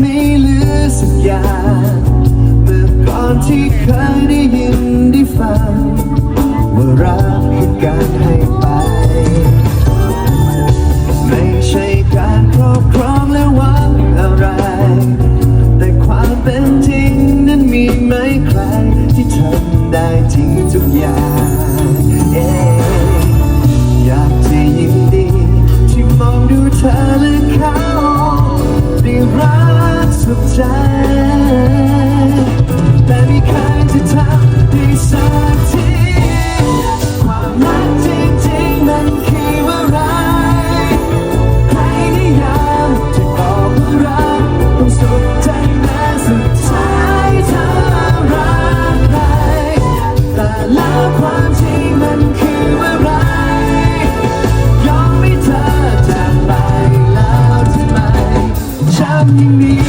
ไม่ลือสักอย่างเมื่ออนที่เคยได้ยินได้ฟังว่ารักคือการให้ ย่างนี้ข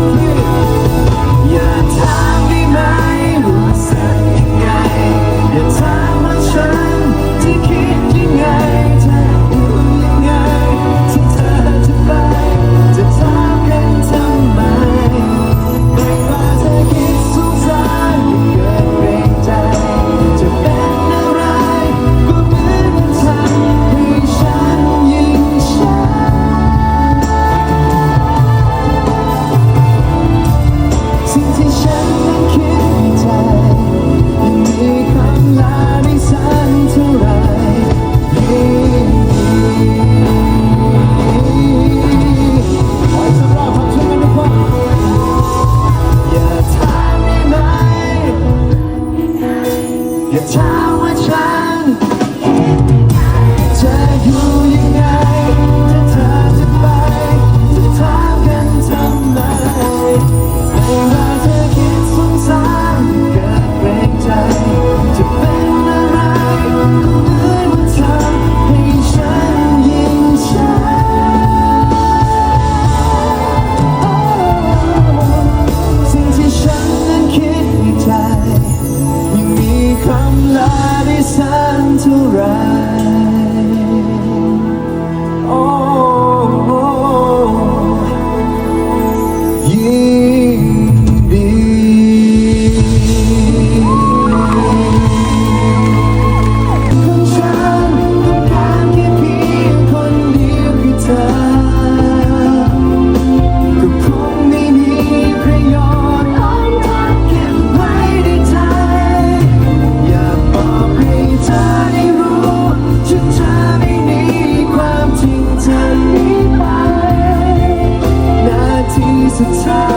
อ the time